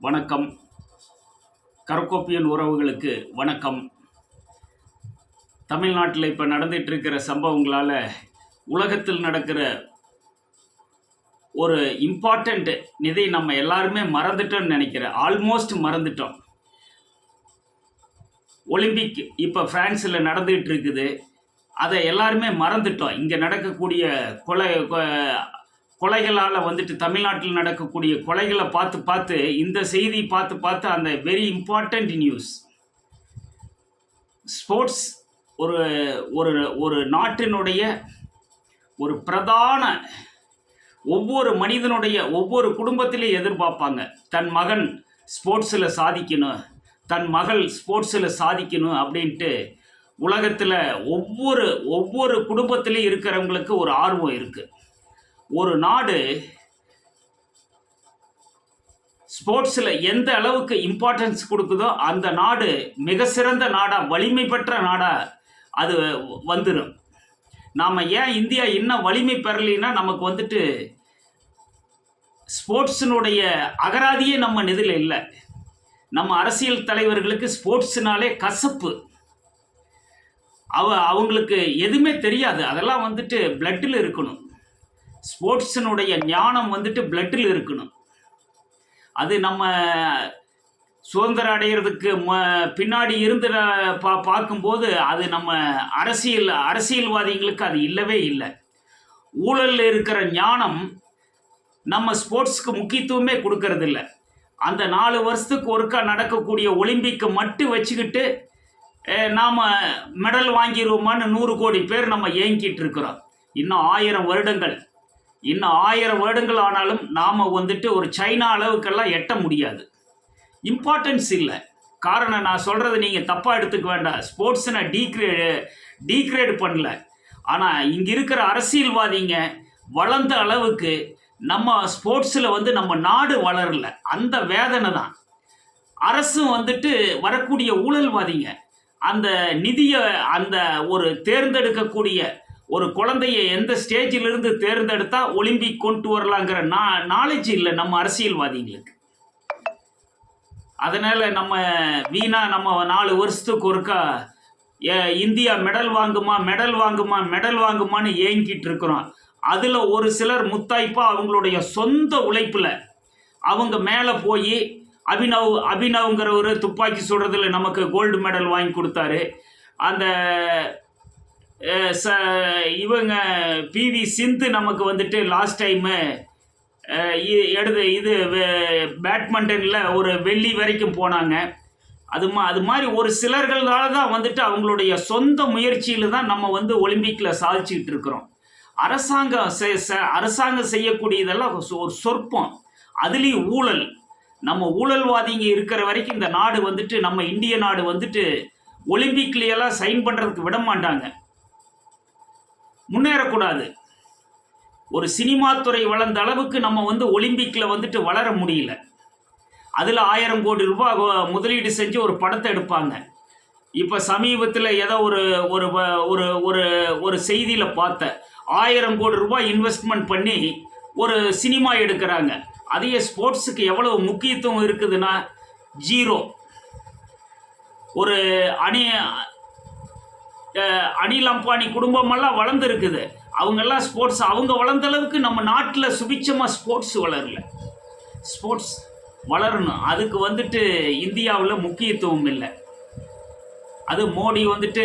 வணக்கம். கரக்கோப்பியன் உறவுகளுக்கு வணக்கம். தமிழ்நாட்டில் இப்போ நடந்துட்டு இருக்கிற சம்பவங்களால் உலகத்தில் நடக்கிற ஒரு இம்பார்ட்டண்ட் நிதி நம்ம எல்லாருமே மறந்துட்டோம்னு நினைக்கிறேன். ஆல்மோஸ்ட் மறந்துட்டோம். ஒலிம்பிக் இப்போ ஃப்ரான்ஸில் நடந்துகிட்டு இருக்குது அதை எல்லாருமே மறந்துட்டோம். இங்கே நடக்கக்கூடிய கொலை கொ- கொலைகளால் வந்துட்டு தமிழ்நாட்டில் நடக்கக்கூடிய கொலைகளை பார்த்து பார்த்து இந்த செய்தி பார்த்து பார்த்து அந்த வெரி இம்பார்ட்டண்ட் நியூஸ் ஸ்போர்ட்ஸ் ஒரு ஒரு ஒரு நாட்டினுடைய ஒரு பிரதான ஒவ்வொரு மனிதனுடைய ஒவ்வொரு குடும்பத்திலையும் எதிர்பார்ப்பாங்க. தன் மகன் ஸ்போர்ட்ஸில் சாதிக்கணும் தன் மகள் ஸ்போர்ட்ஸில் சாதிக்கணும் அப்படின்ட்டு உலகத்தில் ஒவ்வொரு ஒவ்வொரு குடும்பத்திலையும் இருக்கிறவங்களுக்கு ஒரு ஆர்வம் இருக்குது ஒரு நாடு ஸ்போர்ட்ஸில் எந்த அளவுக்கு இம்பார்ட்டன்ஸ் கொடுக்குதோ அந்த நாடு மிக சிறந்த நாடாக வலிமை பெற்ற நாடாக அது வந்துடும் நாம் ஏன் இந்தியா இன்னும் வலிமை பெறலைன்னா நமக்கு வந்துட்டு ஸ்போர்ட்ஸினுடைய அகராதியே நம்ம நிதியில் இல்லை. நம்ம அரசியல் தலைவர்களுக்கு ஸ்போர்ட்ஸ்னாலே கசப்பு. அவ அவங்களுக்கு எதுவுமே தெரியாது. அதெல்லாம் வந்துட்டு பிளட்டில் இருக்கணும். ஸ்போர்ட்ஸினுடைய ஞானம் வந்துட்டு பிளட்டில் இருக்கணும். அது நம்ம சுதந்திரம் அடைகிறதுக்கு ம பின்னாடி இருந்து பா பார்க்கும்போது அது நம்ம அரசியல் அரசியல்வாதிகளுக்கு அது இல்லவே இல்லை. ஊழலில் இருக்கிற ஞானம் நம்ம ஸ்போர்ட்ஸ்க்கு முக்கியத்துவமே கொடுக்கறதில்ல. அந்த நாலு வருஷத்துக்கு ஒருக்கா நடக்கக்கூடிய ஒலிம்பிக்கை மட்டும் வச்சுக்கிட்டு நாம் மெடல் வாங்கிடுவோமான்னு நூறு கோடி பேர் நம்ம ஏங்கிட்டு இருக்கிறோம். இன்னும் ஆயிரம் வருடங்கள். இன்னும் ஆயிரம் வருடங்கள் ஆனாலும் நாம் வந்துட்டு ஒரு சைனா அளவுக்கெல்லாம் எட்ட முடியாது. இம்பார்ட்டன்ஸ் இல்லை. காரணம் நான் சொல்கிறத நீங்கள் தப்பாக எடுத்துக்க வேண்டாம். ஸ்போர்ட்ஸை நான் டீக்ரே டீக்ரேட் பண்ணல. ஆனால் இங்கே இருக்கிற அரசியல்வாதிங்க வளர்ந்த அளவுக்கு நம்ம ஸ்போர்ட்ஸில் வந்து நம்ம நாடு வளரல. அந்த வேதனை தான். அரசும் வந்துட்டு வரக்கூடிய ஊழல்வாதிங்க அந்த நிதியை அந்த ஒரு தேர்ந்தெடுக்கக்கூடிய ஒரு குழந்தைய எந்த ஸ்டேஜிலிருந்து தேர்ந்தெடுத்தா ஒலிம்பிக் கொண்டு வரலாங்கிற நா நாலேஜ் இல்லை நம்ம அரசியல்வாதிங்களுக்கு அதனால் நம்ம வீணாக நம்ம நாலு வருஷத்துக்கு ஒருக்கா ஏ, இந்தியா மெடல் வாங்குமா மெடல் வாங்குமா மெடல் வாங்குமான்னு ஏங்கிட்டு இருக்கிறோம். அதில் ஒரு சிலர் முத்தாய்ப்பாக அவங்களுடைய சொந்த உழைப்பில் அவங்க மேலே போய் அபினவ் அபினவ்ங்கிறவர் துப்பாக்கி சுடுறதுல நமக்கு கோல்டு மெடல் வாங்கி கொடுத்தாரு. அந்த ச இவங்க பிவி சிந்து நமக்கு வந்துட்டு லாஸ்ட் டைமு எடுத்து இது பேட்மிண்டனில் ஒரு வெள்ளி வரைக்கும் போனாங்க. அது மா அது மாதிரி ஒரு சிலர்களால் தான் வந்துட்டு அவங்களுடைய சொந்த முயற்சியில் தான் நம்ம வந்து ஒலிம்பிக்கில் சாதிச்சுக்கிட்டு இருக்கிறோம். அரசாங்கம் செ- அரசாங்கம் செய்யக்கூடியதெல்லாம் ஒரு ஒரு சொற்பம். அதுலேயும் ஊழல். நம்ம ஊழல்வாதிங்க இருக்கிற வரைக்கும் இந்த நாடு வந்துட்டு நம்ம இந்திய நாடு வந்துட்டு ஒலிம்பிக்லையெல்லாம் சைன் பண்ணுறதுக்கு விட மாட்டாங்க. முன்னேறக்கூடாது. ஒரு சினிமா துறை வளர்ந்த அளவுக்கு நம்ம வந்து ஒலிம்பிக்கில் வந்துட்டு வளர முடியல. அதில் ஆயிரம் கோடி ரூபாய் முதலீடு செஞ்சு ஒரு படத்தை எடுப்பாங்க. இப்போ சமீபத்தில் ஏதோ ஒரு ஒரு வ- ஒரு ஒரு ஒரு செய்தியில் பார்த்தேன் ஆயிரம் கோடி ரூபாய் இன்வெஸ்ட்மெண்ட் பண்ணி ஒரு சினிமா எடுக்கிறாங்க. அதையே ஸ்போர்ட்ஸுக்கு எவ்வளவு முக்கியத்துவம் இருக்குதுன்னா ஜீரோ. ஒரு அணி அனில் அம்பானி குடும்பமெல்லாம் வளர்ந்துருக்குது. அவங்கெல்லாம் ஸ்போர்ட்ஸ் அவங்க வளர்ந்த அளவுக்கு நம்ம நாட்டில் சுபிச்சமாக ஸ்போர்ட்ஸ் வளரல. ஸ்போர்ட்ஸ் வளரணும். அதுக்கு வந்துட்டு இந்தியாவில் முக்கியத்துவம் இல்லை. அது மோடி வந்துட்டு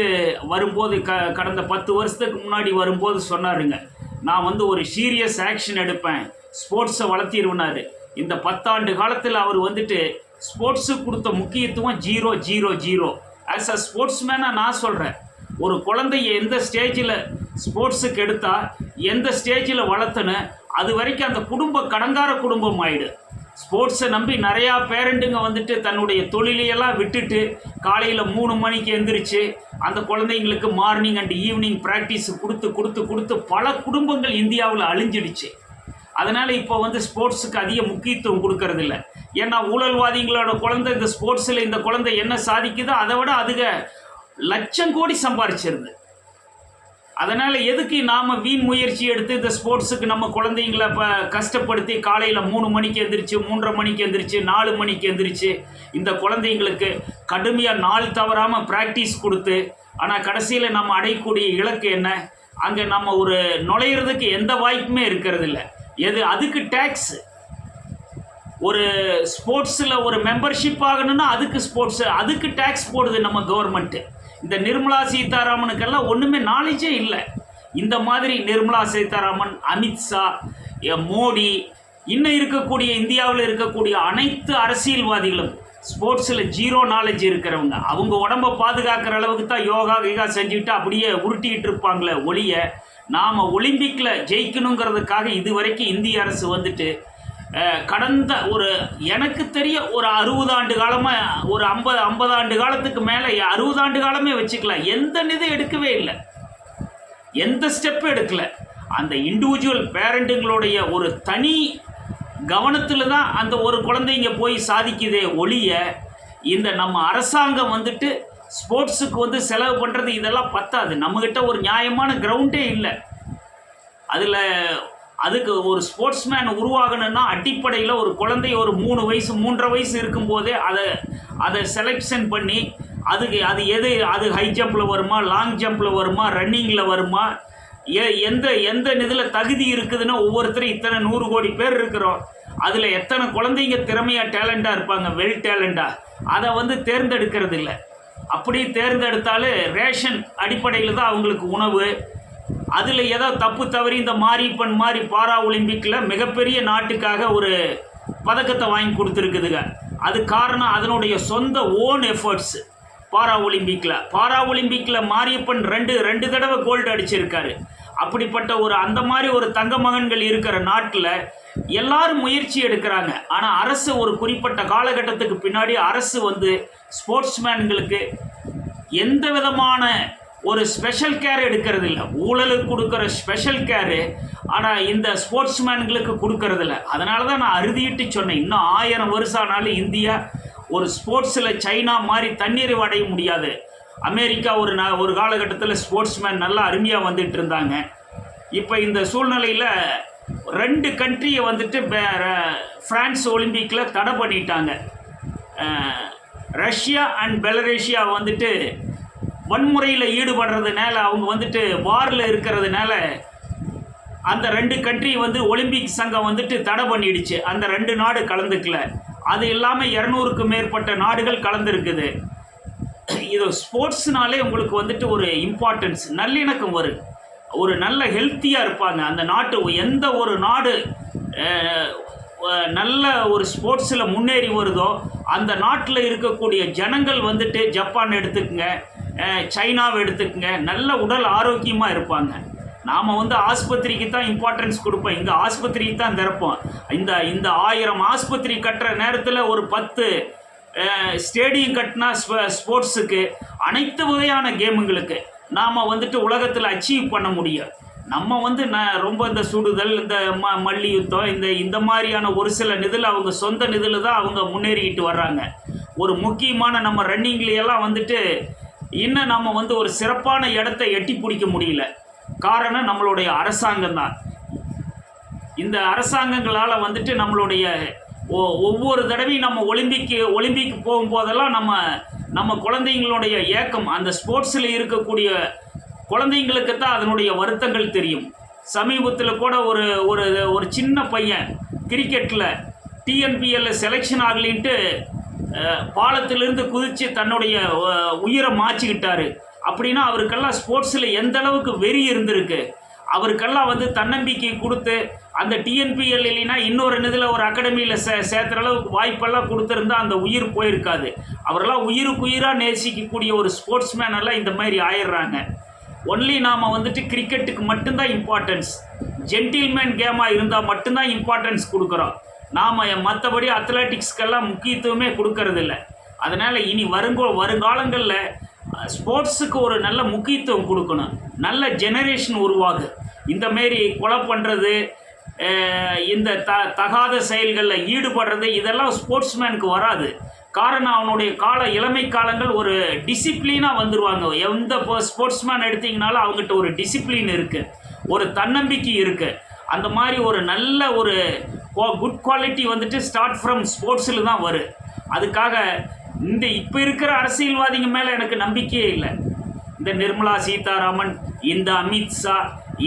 வரும்போது க கடந்த பத்து வருஷத்துக்கு முன்னாடி வரும்போது சொன்னாருங்க. நான் வந்து ஒரு சீரியஸ் ஆக்ஷன் எடுப்பேன். ஸ்போர்ட்ஸை வளர்த்திடுவனாரு இந்த பத்தாண்டு காலத்தில் அவர் வந்துட்டு ஸ்போர்ட்ஸுக்கு கொடுத்த முக்கியத்துவம் zero zero zero as a ஸ்போர்ட்ஸ்மேனாக நான் சொல்கிறேன் ஒரு குழந்தைய எந்த ஸ்டேஜில் ஸ்போர்ட்ஸுக்கு எடுத்தா எந்த ஸ்டேஜில் வளர்த்தனு அது வரைக்கும் அந்த குடும்ப கடங்கார குடும்பம் ஆயிடு. ஸ்போர்ட்ஸை நம்பி நிறையா பேரண்ட்டுங்க வந்துட்டு தன்னுடைய தொழிலையெல்லாம் விட்டுட்டு காலையில் மூணு மணிக்கு எந்திரிச்சு அந்த குழந்தைங்களுக்கு மார்னிங் அண்ட் ஈவினிங் ப்ராக்டிஸ் கொடுத்து கொடுத்து கொடுத்து பல குடும்பங்கள் இந்தியாவில் அழிஞ்சிடுச்சு. அதனால் இப்போ வந்து ஸ்போர்ட்ஸுக்கு அதிக முக்கியத்துவம் கொடுக்கறதில்ல. ஏன்னா ஊழல்வாதிகளோட குழந்தை இந்த ஸ்போர்ட்ஸில் இந்த குழந்தை என்ன சாதிக்குதோ அதை விட அதிக லட்சம் கோடி சம்பாதிச்சிருது அதனால் எதுக்கு நாம் வீண் முயற்சி எடுத்து இந்த ஸ்போர்ட்ஸுக்கு நம்ம குழந்தைங்கள இப்போ கஷ்டப்படுத்தி காலையில் மூணு மணிக்கு எந்திரிச்சு மூன்றரை மணிக்கு எந்திரிச்சு நாலு மணிக்கு எந்திரிச்சு இந்த குழந்தைங்களுக்கு கடுமையாக நாள் தவறாமல் ப்ராக்டிஸ் கொடுத்து ஆனால் கடைசியில் நம்ம அடையக்கூடிய இலக்கு என்ன? அங்கே நம்ம ஒரு நுழையிறதுக்கு எந்த வாய்ப்புமே இருக்கிறது இல்லை எது? அதுக்கு டேக்ஸ் ஒரு ஸ்போர்ட்ஸில் ஒரு மெம்பர்ஷிப் ஆகணும்னா அதுக்கு ஸ்போர்ட்ஸு அதுக்கு டேக்ஸ் போடுது நம்ம கவர்மெண்ட்டு இந்த நிர்மலா சீதாராமனுக்கெல்லாம் ஒன்றுமே நாலேஜே இல்லை. இந்த மாதிரி நிர்மலா சீதாராமன் அமித்ஷா எ, மோடி இன்னும் இருக்கக்கூடிய இந்தியாவில் இருக்கக்கூடிய அனைத்து அரசியல்வாதிகளும் ஸ்போர்ட்ஸில் ஜீரோ நாலேஜ் இருக்கிறவங்க. அவங்க உடம்ப பாதுகாக்கிற அளவுக்கு தான் யோகா கீகா செஞ்சுக்கிட்டு அப்படியே உருட்டிக்கிட்டு இருப்பாங்களே ஒளிய நாம் ஒலிம்பிக்கில் ஜெயிக்கணுங்கிறதுக்காக இது வரைக்கும் இந்திய அரசு வந்துட்டு கடந்த ஒரு எனக்கு தெரிய ஒரு அறுபது ஆண்டு காலமாக ஒரு ஐம்பது ஐம்பது ஆண்டு காலத்துக்கு மேலே அறுபது ஆண்டு காலமே வச்சுக்கலாம் எந்த நிதி எடுக்கவே இல்லை. எந்த ஸ்டெப்பும் எடுக்கல. அந்த இண்டிவிஜுவல் பேரண்ட்டுங்களுடைய ஒரு தனி கவனத்தில் தான் அந்த ஒரு குழந்தைங்க போய் சாதிக்குதே ஒழிய இந்த நம்ம அரசாங்கம் வந்துட்டு ஸ்போர்ட்ஸுக்கு வந்து செலவு பண்ணுறது இதெல்லாம் பத்தாது. நம்மக்கிட்ட ஒரு நியாயமான கிரவுண்டே இல்லை. அதில் அதுக்கு ஒரு ஸ்போர்ட்ஸ்மேன் உருவாகணும்னா அடிப்படையில் ஒரு குழந்தை ஒரு மூணு வயசு மூன்றரை வயசு இருக்கும்போதே அதை அதை செலெக்ஷன் பண்ணி அதுக்கு அது எது அது ஹை ஜம்பில் வருமா லாங் ஜம்பில் வருமா ரன்னிங்கில் வருமா ஏ எந்த எந்த இதில் தகுதி இருக்குதுன்னா ஒவ்வொருத்தரும் இத்தனை நூறு கோடி பேர் இருக்கிறோம். அதில் எத்தனை குழந்தைங்க திறமையாக டேலண்டாக இருப்பாங்க? வெல் டேலண்டாக அதை வந்து தேர்ந்தெடுக்கிறது இல்லை அப்படி தேர்ந்தெடுத்தாலே ரேஷன் அடிப்படையில் தான் அவங்களுக்கு உணவு. அதில் ஏதோ தப்பு தவறி இந்த மாரியப்பன் மாதிரி பாரா ஒலிம்பிக்கில் மிகப்பெரிய நாட்டுக்காக ஒரு பதக்கத்தை வாங்கி கொடுத்துருக்குதுங்க. அது காரணம் அதனுடைய சொந்த ஓன் எஃபர்ட்ஸ் பாரா ஒலிம்பிக்கில் பாரா ஒலிம்பிக்கில் மாரியப்பன் ரெண்டு ரெண்டு தடவை கோல்டு அடிச்சிருக்காரு. அப்படிப்பட்ட ஒரு அந்த மாதிரி ஒரு தங்க மகன்கள் இருக்கிற நாட்டில் எல்லாரும் முயற்சி எடுக்கிறாங்க. ஆனால் அரசு ஒரு குறிப்பிட்ட காலகட்டத்துக்கு பின்னாடி அரசு வந்து ஸ்போர்ட்ஸ்மேன்களுக்கு எந்த விதமான ஒரு ஸ்பெஷல் கேர் எடுக்கிறது இல்லை ஊழலுக்கு கொடுக்குற ஸ்பெஷல் கேரு ஆனால் இந்த ஸ்போர்ட்ஸ்மேன்களுக்கு கொடுக்கறதில்ல. அதனால தான் நான் அறுதியிட்டு சொன்னேன். இன்னும் ஆயிரம் வருஷம் ஆனாலும் இந்தியா ஒரு ஸ்போர்ட்ஸில் சைனா மாதிரி தண்ணீர் அடைய முடியாது. அமெரிக்கா ஒரு ந ஒரு காலகட்டத்தில் ஸ்போர்ட்ஸ்மேன் நல்லா அருமையாக வந்துட்டு இருந்தாங்க. இப்போ இந்த சூழ்நிலையில் ரெண்டு கண்ட்ரியை வந்துட்டு பே- ர- ஒலிம்பிக்கில் தடை பண்ணிட்டாங்க. ரஷ்யா அண்ட் பெலரேஷியா வந்துட்டு வன்முறையில் ஈடுபடுறதுனால அவங்க வந்துட்டு வாரில் இருக்கிறதுனால அந்த ரெண்டு கண்ட்ரி வந்து ஒலிம்பிக் சங்கம் வந்துட்டு தடை பண்ணிடுச்சு. அந்த ரெண்டு நாடு கலந்துக்கல. அது இல்லாமல் இரநூறுக்கும் மேற்பட்ட நாடுகள் கலந்துருக்குது. இது ஸ்போர்ட்ஸ்னாலே உங்களுக்கு வந்துட்டு ஒரு இம்பார்ட்டன்ஸ் நல்லிணக்கம் வரும். ஒரு நல்ல ஹெல்த்தியாக இருப்பாங்க. அந்த நாட்டு எந்த ஒரு நாடு நல்ல ஒரு ஸ்போர்ட்ஸில் முன்னேறி வருதோ அந்த நாட்டில் இருக்கக்கூடிய ஜனங்கள் வந்துட்டு ஜப்பான் எடுத்துக்கங்க. சைனாவை எடுத்துக்கங்க. நல்ல உடல் ஆரோக்கியமாக இருப்பாங்க. நாம் வந்து ஆஸ்பத்திரிக்கு தான் இம்பார்ட்டன்ஸ் கொடுப்போம். இங்கே ஆஸ்பத்திரிக்கு தான் திறப்போம். இந்த இந்த ஆயிரம் ஆஸ்பத்திரி கட்டுற நேரத்தில் ஒரு பத்து ஸ்டேடியம் கட்டினா ஸ்போர்ட்ஸுக்கு அனைத்து வகையான கேமுங்களுக்கு நாம் வந்துட்டு உலகத்தில் அச்சீவ் பண்ண முடியும். நம்ம வந்து ந ரொம்ப இந்த சுடுதல் இந்த ம மல்யுத்தம் இந்த இந்த மாதிரியான ஒரு சில நிதில் அவங்க சொந்த நிதில் தான் அவங்க முன்னேறிக்கிட்டு வர்றாங்க. ஒரு முக்கியமான நம்ம ரன்னிங்லையெல்லாம் வந்துட்டு இன்னும் நம்ம வந்து ஒரு சிறப்பான இடத்தை எட்டி பிடிக்க முடியல. காரணம் நம்மளுடைய அரசாங்கம் தான். இந்த அரசாங்கங்களால் வந்துட்டு நம்மளுடைய ஒ- ஒவ்வொரு தடவையும் நம்ம ஒலிம்பிக்கு ஒலிம்பிக்கு போகும்போதெல்லாம் நம்ம நம்ம குழந்தைங்களுடைய ஏக்கம் அந்த ஸ்போர்ட்ஸில் இருக்கக்கூடிய குழந்தைங்களுக்கு தான் அதனுடைய வருத்தங்கள் தெரியும். சமீபத்தில் கூட ஒரு ஒரு ஒரு சின்ன பையன் கிரிக்கெட்டில் டிஎன்பிஎல்ல செலெக்ஷன் ஆகலின்ட்டு பாலத்திலிருந்து குதித்து தன்னுடைய உயிரை மாச்சிக்கிட்டார் அப்படின்னா அவருக்கெல்லாம் ஸ்போர்ட்ஸில் எந்த அளவுக்கு வெறி இருந்திருக்கு? அவருக்கெல்லாம் வந்து தன்னம்பிக்கை கொடுத்து அந்த டிஎன்பிஎல் இல்லைன்னா இன்னொரு இதில் ஒரு அகாடமியில் சே சேர்த்துற அளவுக்கு வாய்ப்பெல்லாம் கொடுத்துருந்தா அந்த உயிர் போயிருக்காது. அவரெல்லாம் உயிருக்கு உயிராக நேசிக்கக்கூடிய ஒரு ஸ்போர்ட்ஸ் எல்லாம் இந்த மாதிரி ஆயிடுறாங்க. ஒன்லி நாம் வந்துட்டு கிரிக்கெட்டுக்கு மட்டும்தான் இம்பார்ட்டன்ஸ் ஜென்டில்மேன் கேமாக இருந்தால் மட்டும்தான் இம்பார்ட்டன்ஸ் கொடுக்குறோம். நாம் மற்றபடி அத்லட்டிக்ஸ்க்கெல்லாம் முக்கியத்துவமே கொடுக்கறதில்ல. அதனால் இனி வருங்கோ வருங்காலங்களில் ஸ்போர்ட்ஸுக்கு ஒரு நல்ல முக்கியத்துவம் கொடுக்கணும். நல்ல ஜெனரேஷன் உருவாகு. இந்த மாரி கொலை பண்ணுறது இந்த த தகாத செயல்களில் ஈடுபடுறது இதெல்லாம் ஸ்போர்ட்ஸ்மேனுக்கு வராது. காரணம் அவனுடைய கால இளமை காலங்கள் ஒரு டிசிப்ளினாக வந்துடுவாங்க எந்த ஸ்போர்ட்ஸ்மேன் எடுத்தீங்கனாலும் அவங்ககிட்ட ஒரு டிசிப்ளின் இருக்குது ஒரு தன்னம்பிக்கை இருக்குது அந்த மாதிரி ஒரு நல்ல ஒரு குட் குவாலிட்டி வந்துட்டு ஸ்டார்ட் ஃப்ரம் ஸ்போர்ட்ஸில் தான் வரும். அதுக்காக இந்த இப்போ இருக்கிற அரசியல்வாதிங்க மேலே எனக்கு நம்பிக்கையே இல்லை. இந்த நிர்மலா சீதாராமன் இந்த அமித்ஷா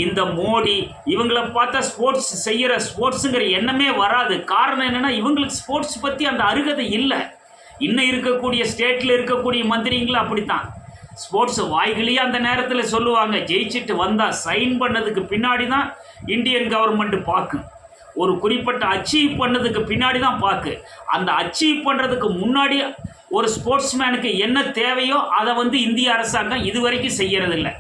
இந்த மோடி இவங்களை பார்த்தா ஸ்போர்ட்ஸ் செய்கிற ஸ்போர்ட்ஸுங்கிற எண்ணமே வராது. காரணம் என்னென்னா இவங்களுக்கு ஸ்போர்ட்ஸ் பற்றி அந்த அருகதை இல்லை. இன்னும் இருக்கக்கூடிய ஸ்டேட்டில் இருக்கக்கூடிய மந்திரிங்களும் அப்படித்தான். ஸ்போர்ட்ஸ் வாய்களையே அந்த நேரத்தில் சொல்லுவாங்க. ஜெயிச்சுட்டு வந்தால் சைன் பண்ணதுக்கு பின்னாடி தான் இந்தியன் கவர்மெண்ட் பார்க்கும் ஒரு குறிப்பிட்ட அச்சீவ் பண்ணதுக்கு பின்னாடி தான் பார்க்கு அந்த அச்சீவ் பண்ணுறதுக்கு முன்னாடி ஒரு ஸ்போர்ட்ஸ்மேனுக்கு என்ன தேவையோ அதை வந்து இந்திய அரசாங்கம் இது வரைக்கும் செய்யறதில்ல.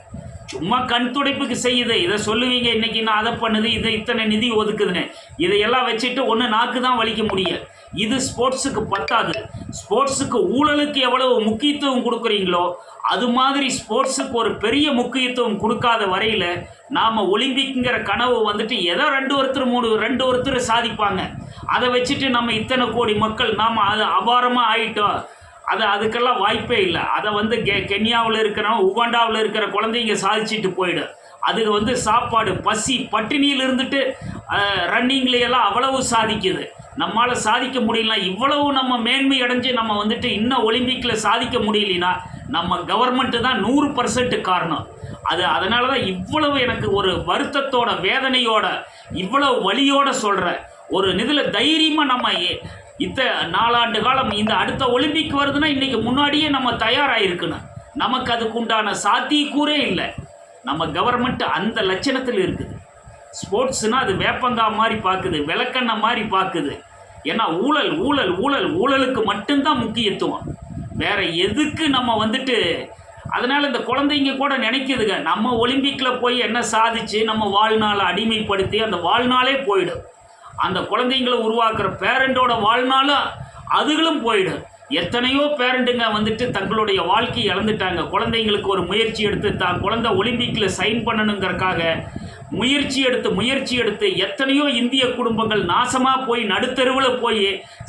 சும்மா கண் துடைப்புக்கு செய்யுது. இதை சொல்லுவீங்க இன்னைக்கு நான் அதை பண்ணுது இதை இத்தனை நிதி ஒதுக்குதுன்னு. இதையெல்லாம் வச்சுட்டு ஒன்று நாக்கு தான் வலிக்க முடியும். இது ஸ்போர்ட்ஸுக்கு பத்தாது. ஸ்போர்ட்ஸுக்கு ஊழலுக்கு எவ்வளவு முக்கியத்துவம் கொடுக்குறீங்களோ அது மாதிரி ஸ்போர்ட்ஸுக்கு ஒரு பெரிய முக்கியத்துவம் கொடுக்காத வரையில் நாம் ஒலிம்பிக்ங்கிற கனவு வந்துட்டு ஏதோ ரெண்டு ஒருத்தர் மூணு ரெண்டு ஒருத்தர் சாதிப்பாங்க. அதை வச்சுட்டு நம்ம இத்தனை கோடி மக்கள் நாம் அது அபாரமாக ஆயிட்டோம். அது அதுக்கெல்லாம் வாய்ப்பே இல்லை. அதை வந்து கெ கென்யாவில் இருக்கிறவன் உகாண்டாவில் இருக்கிற குழந்தைங்க சாதிச்சுட்டு போயிடும். அதுக்கு வந்து சாப்பாடு பசி பட்டினியில் இருந்துட்டு ரன்னிங்லேயெல்லாம் அவ்வளவு சாதிக்குது. நம்மளால் சாதிக்க முடியல இவ்வளவு நம்ம மேன்மை அடைஞ்சு நம்ம வந்துட்டு இன்னும் ஒலிம்பிக்கில் சாதிக்க முடியலனா நம்ம கவர்மெண்ட்டு தான் நூறு பர்சன்ட் காரணம். அது அதனால தான் இவ்வளவு எனக்கு ஒரு வருத்தத்தோட வேதனையோட இவ்வளவு வழியோட சொல்கிற ஒரு இதில் தைரியமாக நம்ம இத்த நாலாண்டு காலம் இந்த அடுத்த ஒலிம்பிக் வருதுன்னா இன்றைக்கி முன்னாடியே நம்ம தயாராகிருக்கணும் நமக்கு அதுக்குண்டான சாத்தியக்கூறே இல்லை. நம்ம கவர்மெண்ட் அந்த லட்சணத்தில் இருக்குது. ஸ்போர்ட்ஸ்னால் அது வேப்பங்காய் மாதிரி பார்க்குது விளக்கெண்ணெய் மாதிரி பார்க்குது ஏன்னா ஊழல் ஊழல் ஊழல் ஊழலுக்கு மட்டும்தான் முக்கியத்துவம். வேற எதுக்கு நம்ம வந்துட்டு அதனால் இந்த குழந்தைங்க கூட நினைக்குதுங்க. நம்ம ஒலிம்பிக்கில் போய் என்ன சாதிச்சு நம்ம வாழ்நாளை அடிமைப்படுத்தி அந்த வாழ்நாளே போயிடும். அந்த குழந்தைங்களை உருவாக்குற பேரண்டோட வாழ்நாளும் அதுகளும் போயிடும். எத்தனையோ பேரண்ட்டுங்க வந்துட்டு தங்களுடைய வாழ்க்கையை இழந்துட்டாங்க. குழந்தைங்களுக்கு ஒரு முயற்சி எடுத்து தான் குழந்தை ஒலிம்பிக்கில் சைன் பண்ணணுங்கிறக்காக முயற்சி எடுத்து முயற்சி எடுத்து எத்தனையோ இந்திய குடும்பங்கள் நாசமாக போய் நடுத்தெருவில் போய்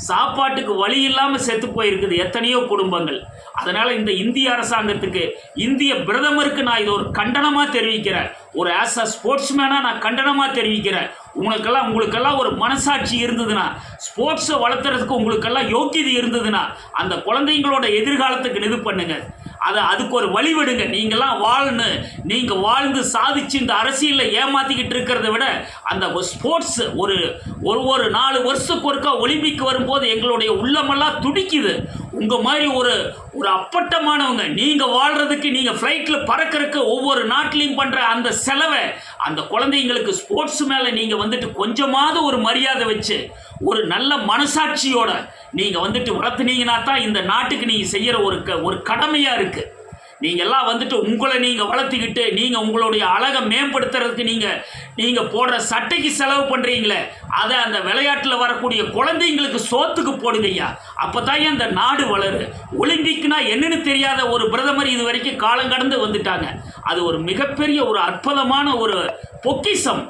சாப்பாட்டுக்கு வழி இல்லாமல் செத்து போயிருக்குது எத்தனையோ குடும்பங்கள். அதனால் இந்த இந்திய அரசாங்கத்துக்கு இந்திய பிரதமருக்கு நான் இது ஒரு கண்டனமாக தெரிவிக்கிறேன். ஒரு ஆஸ் அ ஸ்போர்ட்ஸ்மேனாக நான் கண்டனமாக தெரிவிக்கிறேன். உங்களுக்கெல்லாம் உங்களுக்கெல்லாம் ஒரு மனசாட்சி இருந்ததுன்னா ஸ்போர்ட்ஸை வளர்த்துறதுக்கு உங்களுக்கெல்லாம் யோக்கியது இருந்ததுன்னா அந்த குழந்தைங்களோட எதிர்காலத்துக்கு இது பண்ணுங்கள் அதை அதுக்கு ஒரு வழிவிடுங்க நீங்களாம் வாழணும் நீங்கள் வாழ்ந்து சாதிச்சு இந்த அரசியலில் ஏமாற்றிக்கிட்டு இருக்கிறத விட அந்த ஸ்போர்ட்ஸ் ஒரு ஒரு ஒரு நாலு வருஷத்துக்கு ஒருக்கா ஒலிம்பிக் வரும்போது எங்களுடைய உள்ளமெல்லாம் துடிக்குது. உங்கள் மாதிரி ஒரு ஒரு அப்பட்டமானவங்க நீங்கள் வாழ்கிறதுக்கு நீங்கள் ஃப்ளைட்டில் பறக்கிறதுக்கு ஒவ்வொரு நாட்டிலையும் பண்ணுற அந்த செலவை அந்த குழந்தைங்களுக்கு ஸ்போர்ட்ஸ் மேலே நீங்கள் வந்துட்டு கொஞ்சமாவது ஒரு மரியாதை வச்சு ஒரு நல்ல மனசாட்சியோட நீங்கள் வந்துட்டு வளர்த்துனீங்கன்னா தான் இந்த நாட்டுக்கு நீங்கள் செய்கிற ஒரு க ஒரு கடமையாக இருக்குது நீங்கள் எல்லாம் வந்துட்டு உங்களை நீங்கள் வளர்த்திக்கிட்டு நீங்கள் உங்களுடைய அழகை மேம்படுத்துறதுக்கு நீங்கள் நீங்கள் போடுற சட்டைக்கு செலவு பண்ணுறீங்களே அதை அந்த விளையாட்டில் வரக்கூடிய குழந்தைங்களுக்கு சோத்துக்கு போடுங்கய்யா அப்போ தான் அந்த நாடு வளரு. ஒலிம்பிக்னா என்னன்னு தெரியாத ஒரு பிரதமர் இது வரைக்கும் காலம் கடந்து வந்துட்டாங்க. அது ஒரு மிகப்பெரிய ஒரு அற்புதமான ஒரு பொக்கிஷம்.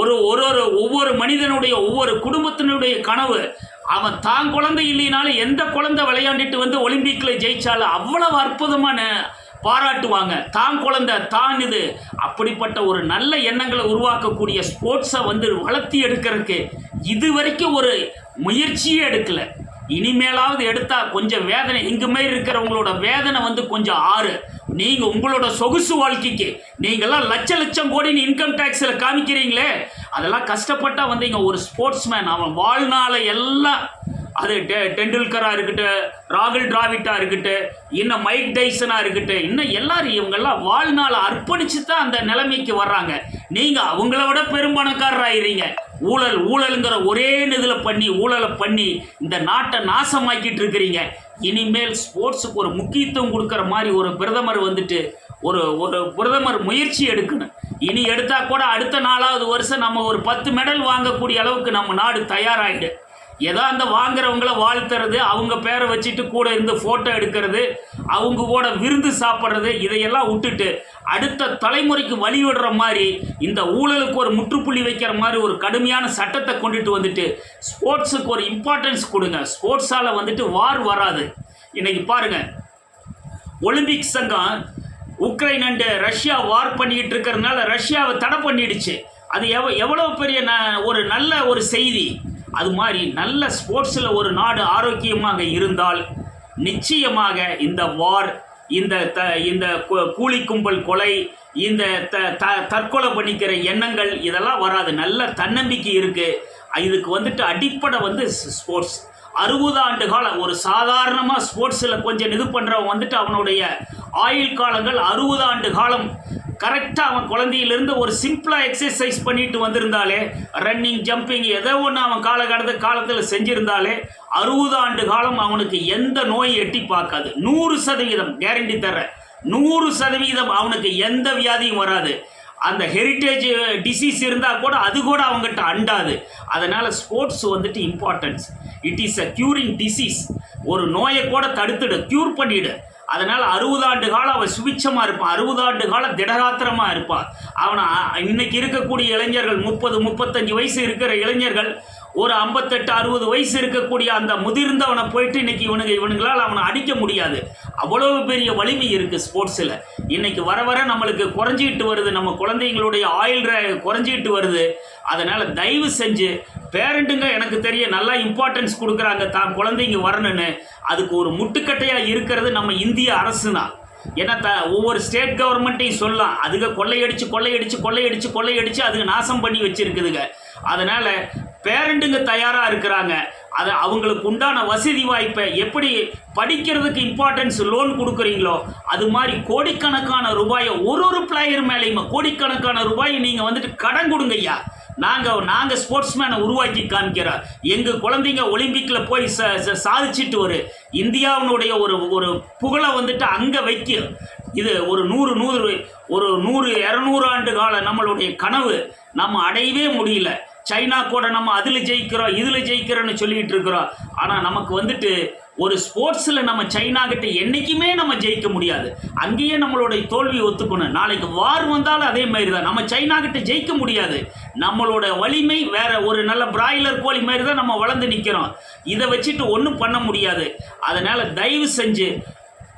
ஒரு ஒரு ஒரு ஒவ்வொரு மனிதனுடைய ஒவ்வொரு குடும்பத்தினுடைய கனவு அவன் தான் குழந்தை இல்லைனாலும் எந்த குழந்தை விளையாண்டுட்டு வந்து ஒலிம்பிக்கில் ஜெயிச்சாலும் அவ்வளவு அற்புதமான பாராட்டுவாங்க. தான் குழந்தை தான் இது. அப்படிப்பட்ட ஒரு நல்ல எண்ணங்களை உருவாக்கக்கூடிய ஸ்போர்ட்ஸை வந்து வளர்த்தி எடுக்கிறதுக்கு இது வரைக்கும் ஒரு முயற்சியே எடுக்கலை. இனிமேலாவது எடுத்தால் கொஞ்சம் வேதனை இங்கு மாதிரி இருக்கிறவங்களோட வேதனை வந்து கொஞ்சம் ஆறு. நீங்கள் உங்களோட சொகுசு வாழ்க்கைக்கு நீங்கள்லாம் லட்ச லட்சம் கோடின்னு இன்கம் டேக்ஸில் காமிக்கிறீங்களே அதெல்லாம் கஷ்டப்பட்டா வந்தீங்க ஒரு ஸ்போர்ட்ஸ்மேன் அவன் வாழ்நாளை எல்லாம் அது டெ டெண்டுல்கராக இருக்கட்டும் ராகுல் டிராவிட்டாக இருக்கட்டும் இன்னும் மைக் டைசனாக இருக்கட்டும் இன்னும் எல்லாரும் இவங்கெல்லாம் வாழ்நாளை அர்ப்பணித்து தான் அந்த நிலைமைக்கு வர்றாங்க. நீங்கள் அவங்கள விட பெரும்பணக்காரராகிறீங்க ஊழல் ஊழலுங்கிற ஒரே இதில் பண்ணி ஊழலை பண்ணி இந்த நாட்டை நாசமாக்கிட்டு இருக்கிறீங்க. இனிமேல் ஸ்போர்ட்ஸுக்கு ஒரு முக்கியத்துவம் கொடுக்குற மாதிரி ஒரு பிரதமர் வந்துட்டு ஒரு ஒரு பிரதமர் முயற்சி எடுக்கணும். இனி எடுத்தால் கூட அடுத்த நாலாவது வருஷம் நம்ம ஒரு பத்து மெடல் வாங்கக்கூடிய அளவுக்கு நம்ம நாடு தயாராகிடு ஏதோ அந்த வாங்குறவங்கள வாழ்த்துறது அவங்க பேரை வச்சுட்டு கூட இருந்து ஃபோட்டோ எடுக்கிறது அவங்க கூட விருந்து சாப்பிட்றது இதையெல்லாம் விட்டுட்டு அடுத்த தலைமுறைக்கு வழிவிடுற மாதிரி இந்த ஊழலுக்கு ஒரு முற்றுப்புள்ளி வைக்கிற மாதிரி ஒரு கடுமையான சட்டத்தை கொண்டுட்டு வந்துட்டு ஸ்போர்ட்ஸுக்கு ஒரு இம்பார்ட்டன்ஸ் கொடுங்க. ஸ்போர்ட்ஸால் வந்துட்டு வார் வராது. இன்னைக்கு பாருங்கள் ஒலிம்பிக் சங்கம் உக்ரைன் அண்டு ரஷ்யா வார் பண்ணிக்கிட்டு இருக்கிறதுனால ரஷ்யாவை தடை பண்ணிடுச்சு. அது எவ் எவ்வளோ பெரிய ந ஒரு நல்ல ஒரு செய்தி. அது மாதிரி நல்ல ஸ்போர்ட்ஸில் ஒரு நாடு ஆரோக்கியமாக இருந்தால் நிச்சயமாக இந்த வார் இந்த த இந்த கூலி கும்பல் கொலை இந்த த த தற்கொலை பண்ணிக்கிற எண்ணங்கள் இதெல்லாம் வராது. நல்ல தன்னம்பிக்கை இருக்குது இதுக்கு வந்துட்டு அடிப்படை வந்து ஸ்போர்ட்ஸ். அறுபது ஆண்டு காலம் ஒரு சாதாரணமாக ஸ்போர்ட்ஸில் கொஞ்சம் இது பண்ணுறவன் வந்துட்டு அவனுடைய ஆயுள் காலங்கள் அறுபது ஆண்டு காலம் கரெக்டாக அவன் குழந்தையிலிருந்து ஒரு சிம்பிளாக எக்ஸசைஸ் பண்ணிட்டு வந்திருந்தாலே ரன்னிங் ஜம்பிங் ஏதோ ஒன்று அவன் காலகட்டத்து காலத்தில் செஞ்சிருந்தாலே அறுபது ஆண்டு காலம் அவனுக்கு எந்த நோய் எட்டி பார்க்காது. நூறு சதவீதம் கேரண்டி தர்றேன். நூறு சதவீதம் அவனுக்கு எந்த வியாதியும் வராது. அந்த ஹெரிட்டேஜ் டிசீஸ் இருந்தால் கூட அது கூட அவங்ககிட்ட அண்டாது. அதனால் ஸ்போர்ட்ஸ் வந்துட்டு importance it is a curing disease ஒரு நோயை கூட தடுத்துடு க்யூர் பண்ணிவிடு அதனால் அறுபது ஆண்டு காலம் அவன் சுபிச்சமாக இருப்பான். அறுபது ஆண்டு காலம் திடகாத்திரமாக இருப்பான். அவனை இன்னைக்கு இருக்கக்கூடிய இளைஞர்கள் முப்பது முப்பத்தஞ்சு வயசு இருக்கிற இளைஞர்கள் ஒரு ஐம்பத்தெட்டு அறுபது வயசு இருக்கக்கூடிய அந்த முதிர்ந்தவனை போயிட்டு இன்னைக்கு இவனுக்கு இவனுங்களால் அவனை அடிக்க முடியாது. அவ்வளவு பெரிய வலிமை இருக்குது ஸ்போர்ட்ஸில். இன்னைக்கு வர வர நம்மளுக்கு குறைஞ்சிக்கிட்டு வருது. நம்ம குழந்தைங்களுடைய ஆயில் குறைஞ்சிக்கிட்டு வருது. அதனால் தயவு செஞ்சு பேரண்ட்டுங்க எனக்கு தெரிய நல்லா இம்பார்ட்டன்ஸ் கொடுக்குறாங்க. தான் குழந்தைங்க வரணும்னு. அதுக்கு ஒரு முட்டுக்கட்டையாக இருக்கிறது நம்ம இந்திய அரசு தான் ஏன்னா த ஒவ்வொரு ஸ்டேட் கவர்மெண்ட்டையும் சொல்லலாம். அதுக கொள்ளையடிச்சு கொள்ளையடிச்சு கொள்ளையடிச்சு கொள்ளையடிச்சு அதுங்க நாசம் பண்ணி வச்சிருக்குதுங்க. அதனால் பேரண்ட்டுங்க தயாராக இருக்கிறாங்க. அதை அவங்களுக்கு உண்டான வசதி வாய்ப்பை எப்படி படிக்கிறதுக்கு இம்பார்ட்டன்ஸ் லோன் கொடுக்குறீங்களோ அது மாதிரி கோடிக்கணக்கான ரூபாயை ஒரு ஒரு பிளேயர் மேலேயுமே கோடிக்கணக்கான ரூபாயை நீங்கள் வந்துட்டு கடன் கொடுங்க ஐயா நாங்கள் நாங்கள் ஸ்போர்ட்ஸ்மேனை உருவாக்கி காமிக்கிறோம் எங்கள் குழந்தைங்க ஒலிம்பிக்கில் போய் ச சாதிச்சுட்டு சாதிச்சிட்டு வரும் இந்தியாவினுடைய ஒரு ஒரு புகழை வந்துட்டு அங்கே வைக்க இது ஒரு நூறு நூறு ஒரு நூறு இரநூறு ஆண்டு கால நம்மளுடைய கனவு. நம்ம அடையவே முடியல. சைனா கூட நம்ம அதில் ஜெயிக்கிறோம் இதில் ஜெயிக்கிறோன்னு சொல்லிட்டு இருக்கிறோம். ஆனால் நமக்கு வந்துட்டு ஒரு ஸ்போர்ட்ஸில் நம்ம சைனா கிட்ட என்றைக்குமே நம்ம ஜெயிக்க முடியாது. அங்கேயே நம்மளுடைய தோல்வி ஒத்துக்கணும். நாளைக்கு வார் வந்தாலும் அதே மாதிரி தான் நம்ம சைனா கிட்ட ஜெயிக்க முடியாது. நம்மளோட வலிமை வேற ஒரு நல்ல பிராய்லர் கோழி மாதிரி தான் நம்ம வளர்ந்து நிற்கிறோம் இதை வச்சுட்டு ஒன்றும் பண்ண முடியாது. அதனால் தயவு செஞ்சு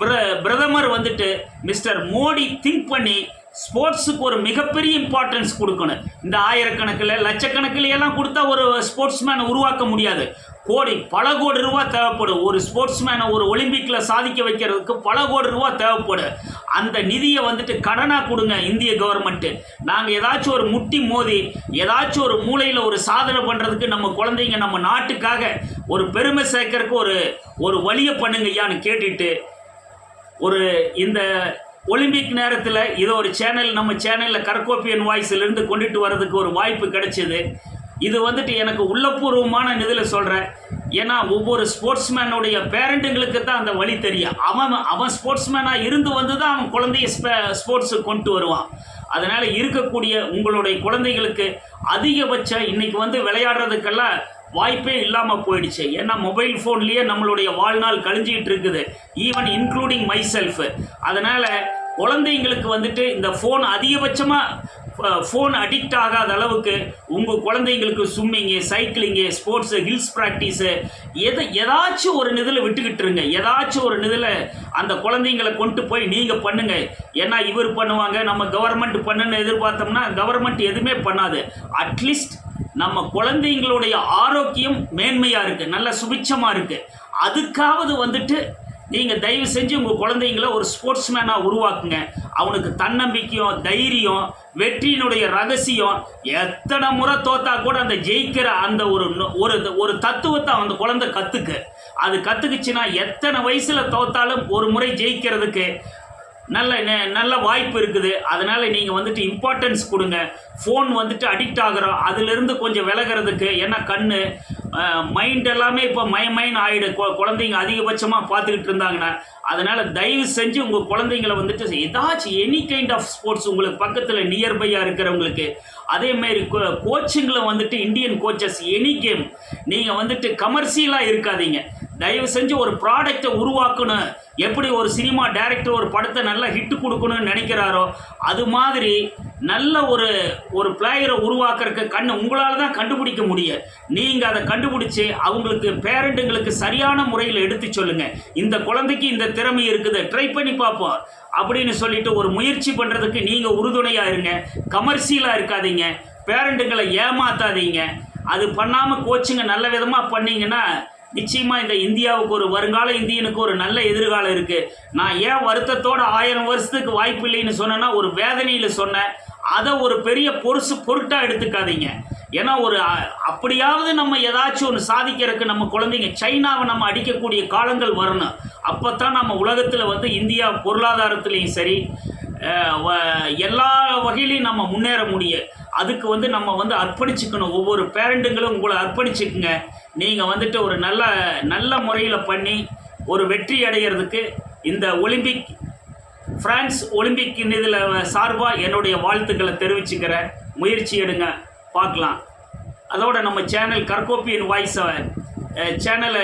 பிர பிரதமர் வந்துட்டு மிஸ்டர் மோடி திங்க் பண்ணி ஸ்போர்ட்ஸுக்கு ஒரு மிகப்பெரிய இம்பார்ட்டன்ஸ் கொடுக்கணும். இந்த ஆயிரக்கணக்கில் லட்சக்கணக்கில் எல்லாம் கொடுத்தா ஒரு ஸ்போர்ட்ஸ்மேனை உருவாக்க முடியாது. கோடி பல கோடி ரூபா தேவைப்படும். ஒரு ஸ்போர்ட்ஸ்மேனை ஒரு ஒலிம்பிக்கில் சாதிக்க வைக்கிறதுக்கு பல கோடி ரூபா தேவைப்படும். அந்த நிதியை வந்துட்டு கடனாக கொடுங்க இந்திய கவர்மெண்ட்டு நாங்கள் ஏதாச்சும் ஒரு முட்டி மோதி ஏதாச்சும் ஒரு மூலையில் ஒரு சாதனை பண்ணுறதுக்கு நம்ம குழந்தைங்க நம்ம நாட்டுக்காக ஒரு பெருமை சேர்க்கறதுக்கு ஒரு ஒரு வழியை பண்ணுங்க ஐயான்னு கேட்டுட்டு ஒரு இந்த ஒலிம்பிக் நேரத்தில் இது ஒரு சேனல் நம்ம சேனலில் கர்கோப்பியன் வாய்ஸ்லேருந்து கொண்டுட்டு வர்றதுக்கு ஒரு வாய்ப்பு கிடைச்சிது. இது வந்துட்டு எனக்கு உள்ளபூர்வமான இதில் சொல்கிறேன் ஏன்னா ஒவ்வொரு ஸ்போர்ட்ஸ்மேனுடைய பேரண்ட்டுங்களுக்கு தான் அந்த வழி தெரியும். அவன் அவன் ஸ்போர்ட்ஸ்மேனாக இருந்து வந்து தான் அவன் குழந்தைய ஸ்போர்ட்ஸுக்கு கொண்டு வருவான். அதனால் இருக்கக்கூடிய உங்களுடைய குழந்தைகளுக்கு அதிகபட்சம் இன்றைக்கி வந்து விளையாடுறதுக்கெல்லாம் வாய்ப்பே இல்லாமல் போயிடுச்சு. ஏன்னா மொபைல் ஃபோன்லேயே நம்மளுடைய வாழ்நாள் கழிஞ்சிக்கிட்டு இருக்குது. ஈவன் இன்க்ளூடிங் மை செல்ஃப் அதனால் குழந்தைங்களுக்கு வந்துட்டு இந்த ஃபோன் அதிகபட்சமாக ஃபோன் அடிக்ட் ஆகாத அளவுக்கு உங்கள் குழந்தைங்களுக்கு swimming cycling sports hills practice எதை ஏதாச்சும் ஒரு நிதில் விட்டுக்கிட்டு இருங்க. ஏதாச்சும் ஒரு நிதில் அந்த குழந்தைங்களை கொண்டு போய் நீங்கள் பண்ணுங்கள் ஏன்னா இவர் பண்ணுவாங்க. நம்ம கவர்மெண்ட் பண்ணுன்னு எதிர்பார்த்தோம்னா கவர்மெண்ட் எதுவுமே பண்ணாது. அட்லீஸ்ட் நம்ம குழந்தைங்களுடைய ஆரோக்கியம் மேன்மையாக இருக்குது நல்ல சுபிச்சமாக இருக்குது அதுக்காவது வந்துட்டு நீங்கள் தயவு செஞ்சு உங்கள் குழந்தைங்கள ஒரு ஸ்போர்ட்ஸ் மேனாக உருவாக்குங்க. அவனுக்கு தன்னம்பிக்கையும் தைரியம் வெற்றியினுடைய ரகசியம். எத்தனை முறை தோத்தா கூட அந்த ஜெயிக்கிற அந்த ஒரு ஒரு ஒரு தத்துவத்தை அந்த குழந்தை கற்றுக்கு அது கற்றுக்குச்சுன்னா எத்தனை வயசில் தோத்தாலும் ஒரு முறை ஜெயிக்கிறதுக்கு நல்ல நல்ல வாய்ப்பு இருக்குது. அதனால் நீங்கள் வந்துட்டு இம்பார்ட்டன்ஸ் கொடுங்க. ஃபோன் வந்துட்டு அடிக்ட் ஆகிறோம் அதுலேருந்து கொஞ்சம் விலகிறதுக்கு ஏன்னா கண் மைண்ட் எல்லாமே இப்போ மயமயன் ஆகிடு குழந்தைங்க அதிகபட்சமாக பார்த்துக்கிட்டு இருந்தாங்கன்னா அதனால் தயவு செஞ்சு உங்கள் குழந்தைங்களை வந்துட்டு ஏதாச்சும் எனி கைண்ட் ஆஃப் ஸ்போர்ட்ஸ் உங்களுக்கு பக்கத்தில் நியர்பையாக இருக்கிறவங்களுக்கு அதேமாரி கோ கோச்சிங்கில் வந்துட்டு இந்தியன் கோச்சஸ் எனி கேம் நீங்கள் வந்துட்டு கமர்ஷியலாக இருக்காதீங்க. தயவு செஞ்சு ஒரு ப்ராடக்டை உருவாக்கணும் எப்படி ஒரு சினிமா டைரக்டர் ஒரு படத்தை நல்லா ஹிட் கொடுக்கணும்னு நினைக்கிறாரோ அது மாதிரி நல்ல ஒரு ஒரு பிளேயரை உருவாக்குறக்கு கண்ணு உங்களால் தான் கண்டுபிடிக்க முடியும். நீங்கள் அதை கண்டுபிடிச்சி அவங்களுக்கு பேரண்ட்டுங்களுக்கு சரியான முறையில் எடுத்து சொல்லுங்கள் இந்த குழந்தைக்கு இந்த திறமை இருக்குது ட்ரை பண்ணி பார்ப்போம். அப்படின்னு சொல்லிட்டு ஒரு முயற்சி பண்ணுறதுக்கு நீங்கள் உறுதுணையாக இருங்க. கமர்ஷியலாக இருக்காதீங்க. பேரண்ட்டுங்களை ஏமாத்தாதீங்க. அது பண்ணாமல் கோச்சிங்க நல்ல விதமாக பண்ணீங்கன்னா நிச்சயமாக இந்த இந்தியாவுக்கு ஒரு வருங்கால இந்தியனுக்கு ஒரு நல்ல எதிர்காலம் இருக்குது நான் ஏன் வருத்தத்தோட ஆயிரம் வருஷத்துக்கு வாய்ப்பு இல்லைன்னு சொன்னேன்னா ஒரு வேதனையில் சொன்னேன். அதை ஒரு பெரிய பொருசு பொருட்டாக எடுத்துக்காதீங்க. ஏன்னா ஒரு அப்படியாவது நம்ம ஏதாச்சும் ஒன்று சாதிக்கிறதுக்கு நம்ம குழந்தைங்க சைனாவை நம்ம அடிக்கக்கூடிய காலங்கள் வரணும். அப்போ தான் நம்ம உலகத்தில் வந்து இந்தியா பொருளாதாரத்துலேயும் சரி வ- எல்லா வகையிலையும் நம்ம முன்னேற முடியும். அதுக்கு வந்து நம்ம வந்து அர்ப்பணிச்சுக்கணும். ஒவ்வொரு பேரண்ட்டுங்களும் உங்களை அர்ப்பணிச்சுக்குங்க. நீங்கள் வந்துட்டு ஒரு நல்ல நல்ல முறையில் பண்ணி ஒரு வெற்றி அடைகிறதுக்கு இந்த ஒலிம்பிக் ஃப்ரான்ஸ் ஒலிம்பிக் இதில் சார்பாக என்னுடைய வாழ்த்துக்களை தெரிவிச்சுக்கிற முயற்சி எடுங்க. பார்க்கலாம். அதோட நம்ம சேனல் கற்கோப்பியன் வாய்ஸை சேனலை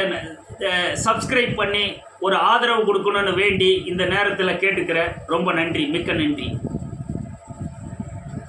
சப்ஸ்கிரைப் பண்ணி ஒரு ஆதரவு கொடுக்கணும்னு வேண்டி இந்த நேரத்தில் கேட்டுக்கிறேன் ரொம்ப நன்றி. மிக்க நன்றி.